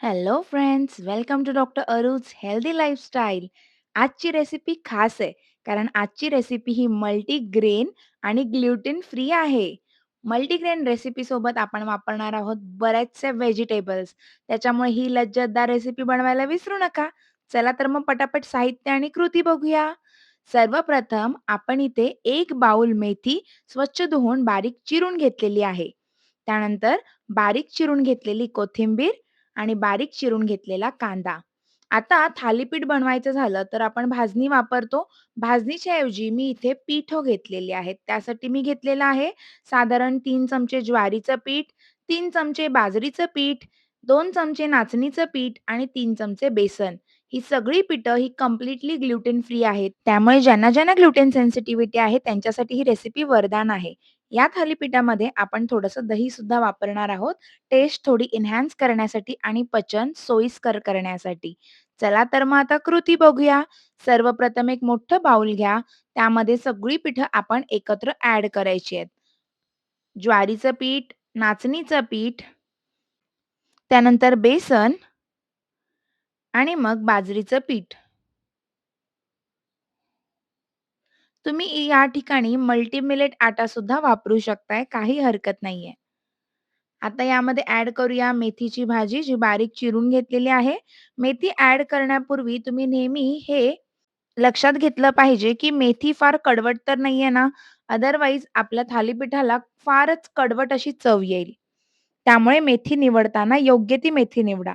Hello friends, welcome to doctor Arooj healthy lifestyle. आजची recipe खास आहे, कारण आजची रेसिपी ही मल्टीग्रेन आणि ग्लुटेन फ्री आहे. मल्टीग्रेन रेसिपीसोबत आपण वापरणार आहोत बरेचसे व्हेजिटेबल्स. त्याच्यामुळे ही लज्जतदार रेसिपी बनवायला विसरू नका. चला तर मग पटापट साहित्य आणि कृती बघूया. सर्वप्रथम आपण इथे 1 बाउल मेथी स्वच्छ धुवून बारीक चिरून घेतलेली आहे. त्यानंतर बारीक चिरून घेतलेली कोथिंबीर आणि बारीक चिरून घेतलेला कांदा. आता थालीपीठ बनवायचं झालं तर आपण भाजणी वापरतो. भाजणीच्या ऐवजी मी इथे पिठं घेतलेली आहेत. त्यासाठी मी घेतलेलं आहे साधारण 3 चमचे ज्वारीचं पीठ, 3 चमचे बाजरीचं पीठ, 2 चमचे नाचणीचं पीठ आणि 3 चमचे बेसन. ही सगळी पिठं ही कंप्लीटली ग्लुटेन फ्री आहेत. त्यामुळे ज्यांना ज्यांना ग्लुटेन सेन्सिटिव्हिटी आहे त्यांच्यासाठी ही रेसिपी वरदान आहे. या थालीपीठामध्ये आपण थोडंसं दही सुद्धा वापरणार आहोत. टेस्ट थोडी एन्हान्स करण्यासाठी आणि पचन सोयीस्कर करण्यासाठी. चला तर मग आता कृती बघूया. सर्वप्रथम एक मोठं बाउल घ्या. त्यामध्ये सगळी पिठं आपण एकत्र ऍड करायची आहेत. ज्वारीचं पीठ, नाचणीचं पीठ, त्यानंतर बेसन आणि मग बाजरीचं पीठ. तुम्ही या ठिकाणी मल्टी मिलेट आटा सुद्धा वापरू शकताय, काही हरकत नाहीये. आता यामध्ये ॲड करूया मेथीची भाजी, जी बारीक चिरून घेतलेली आहे. मेथी ॲड करण्यापूर्वी तुम्ही नेहमी हे लक्षात घेतलं पाहिजे, की मेथी फार कडवट तर नाहीये ना, अदरवाईज आपल्या थालीपीठाला फारच कडवट अशी चव येईल. त्यामुळे मेथी निवडताना योग्य ती मेथी निवडा.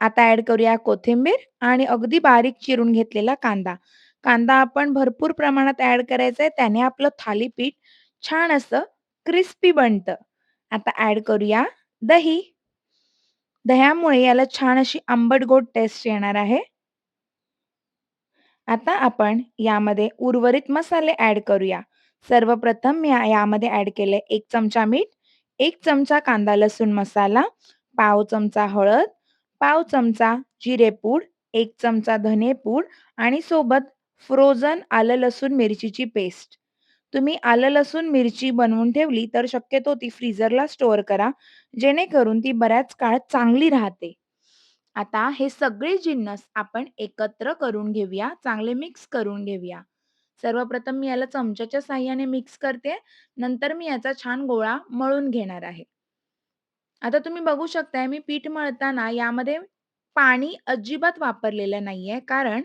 आता ॲड करूया कोथिंबीर आणि अगदी बारीक चिरून घेतलेला कांदा. कांदा आपण भरपूर प्रमाणात ऍड करायचा आहे, त्याने आपलं थालीपीठ छान असं क्रिस्पी बनतं. आता ऍड करूया दही. दह्यामुळे याला छान अशी आंबट-गोड टेस्ट येणार आहे. आता आपण यामध्ये उर्वरित मसाले ऍड करूया. सर्वप्रथम मी यामध्ये ऍड केले एक चमचा मीठ, एक चमचा कांदा लसूण मसाला, पाव चमचा हळद, पाव चमचा जिरेपूड, एक चमचा धनेपूड आणि सोबत फ्रोझन आलं लसूण मिरचीची पेस्ट. तुम्ही आलं लसूण मिरची बनवून ठेवली तर शक्यतो ती फ्रीझरला स्टोअर करा, जेणेकरून ती बऱ्याच काळ चांगली राहते. आता हे सगळे जिन्नस आपण एकत्र करून घेऊया, चांगले मिक्स करून घेऊया. सर्वप्रथम मी याला चमच्याच्या साह्याने मिक्स करते. नंतर मी याचा छान गोळा मळून घेणार आहे. आता तुम्ही बघू शकताय मी पीठ मळताना यामध्ये पाणी अजिबात वापरलेलं नाहीये. कारण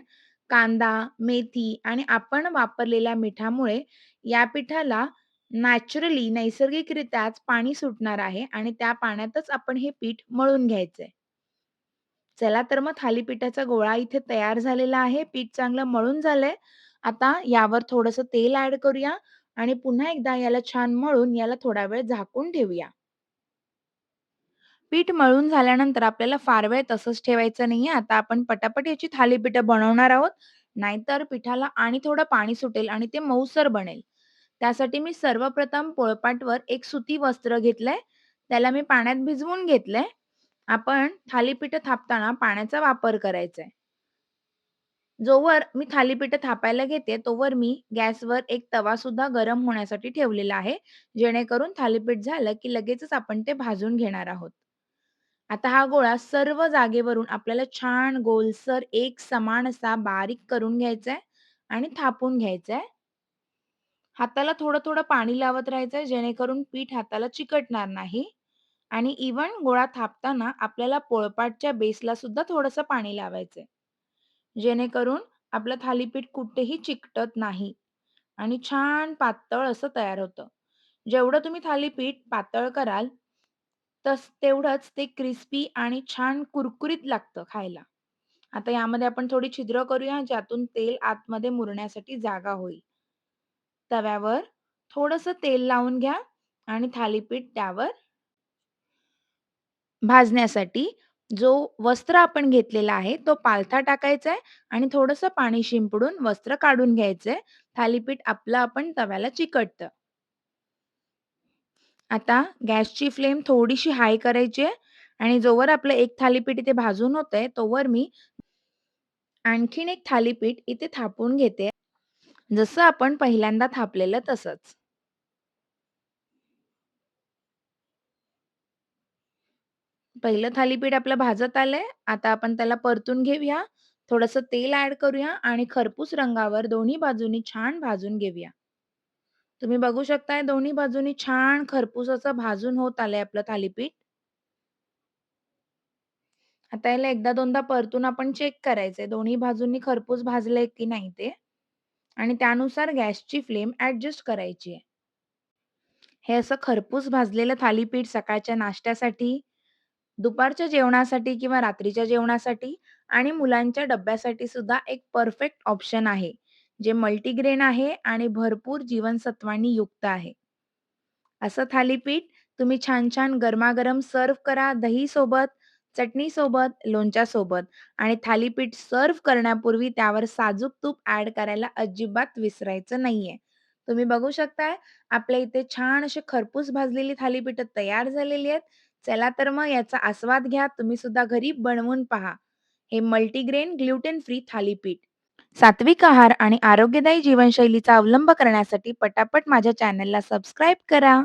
कांदा, मेथी आणि आपण वापरलेल्या मिठामुळे या पिठाला नॅचरली नैसर्गिकरित्याच पाणी सुटणार आहे आणि त्या पाण्यातच आपण हे पीठ मळून घ्यायचंय. चला तर मग थालीपीठाचा गोळा इथे तयार झालेला आहे. पीठ चांगलं मळून झालंय. आता यावर थोडंसं तेल ॲड करूया आणि पुन्हा एकदा याला छान मळून याला थोडा वेळ झाकून ठेवूया. पीठ मळून झाल्यानंतर आपल्याला फार वेळ तसंच ठेवायचं नाहीये. आता आपण पटापट याची थालीपीठं बनवणार आहोत. नाहीतर पिठाला आणि थोडं पाणी सुटेल आणि ते मऊसर बनेल. त्यासाठी मी सर्वप्रथम पोळपाटवर एक सुती वस्त्र घेतलंय. त्याला मी पाण्यात भिजवून घेतलंय. आपण थालीपीठ थापताना पाण्याचा वापर करायचा आहे. जोवर मी थालीपीठ थापायला घेते, तोवर मी गॅसवर एक तवा सुद्धा गरम होण्यासाठी ठेवलेला आहे. जेणेकरून थालीपीठ झालं, की लगेचच आपण ते भाजून घेणार आहोत. आता हा गोळा सर्व जागेवरून आपल्याला छान गोलसर एक समान असा बारीक करून घ्यायचा आहे आणि थापून घ्यायचा आहे. हाताला थोडं-थोडं पाणी लावत राहायचंय, जेणेकरून पीठ हाताला चिकटणार नाही आणि इव्हन गोळा थापताना आपल्याला पोळपाटच्या बेसला सुद्धा थोडंसं पाणी लावायचंय. जेणेकरून आपलं थालीपीठ कुठेही चिकटत नाही आणि छान पातळ असं तयार होतं. जेवढं तुम्ही थालीपीठ पातळ कराल, तस तेवढंच ते क्रिस्पी आणि छान कुरकुरीत लागतं खायला. आता यामध्ये आपण थोडी छिद्र करूया, ज्यातून तेल आतमध्ये मुरण्यासाठी जागा होईल. तव्यावर थोडंसं तेल लावून घ्या आणि थालीपीठ त्यावर भाजण्यासाठी जो वस्त्र आपण घेतलेला आहे, तो पालथा टाकायचा आहे आणि थोडंसं पाणी शिंपडून वस्त्र काढून घ्यायचंय. थालीपीठ आपलं आपण तव्याला चिकटतं. आता गॅसची फ्लेम थोडीशी हाय करायची आहे आणि जोवर आपलं एक थालीपीठ इथे भाजून होतंय, तोवर मी आणखीन एक थालीपीठ इथे थापून घेते. जसं आपण पहिल्यांदा थापलेलं तसंच. पहिलं थालीपीठ आपलं भाजत आलंय. आता आपण त्याला परतून घेऊया. थोडस तेल ऍड करूया आणि खरपूस रंगावर दोन्ही बाजूनी छान भाजून घेऊया. तुम्ही बघू शकताय दोन्ही बाजूनी छान खरपूस असं भाजून होत आलंय आपलं थालीपीठ. आता याला एकदा दोनदा परतून आपण चेक करायचंय दोन्ही बाजूंनी खरपूस भाजलंय की नाही ते आणि त्यानुसार गॅसची फ्लेम ऍडजस्ट करायची आहे. हे असं खरपूस भाजलेलं थालीपीठ सकाळच्या नाश्त्यासाठी, दुपारच्या जेवणासाठी किंवा रात्रीच्या जेवणासाठी आणि मुलांच्या डब्यासाठी सुद्धा एक परफेक्ट ऑप्शन आहे. जे मल्टीग्रेन आहे आणि भरपूर जीवनसत्वांनी युक्त आहे. असं थालीपीठ तुम्ही छान-छान गरमागरम सर्व्ह करा दही सोबत चटणी सोबत लोणच्या सोबत आणि थालीपीठ सर्व्ह करण्यापूर्वी त्यावर साजूक तूप ऍड करायला अजिबात विसरायचं नाहीये. तुम्ही बघू शकताय आपल्या इथे छान असे खरपूस भाजलेली थालीपीठ तयार झालेली आहेत. चला तर मग याचा आस्वाद घ्या. तुम्ही सुद्धा घरी बनवून पहा. हे मल्टीग्रेन ग्लुटेन फ्री थालीपीठ. सात्विक आहार आणि आरोग्यदायी जीवनशैलीचा अवलंब करण्यासाठी पटापट माझ्या चॅनलला सबस्क्राईब करा.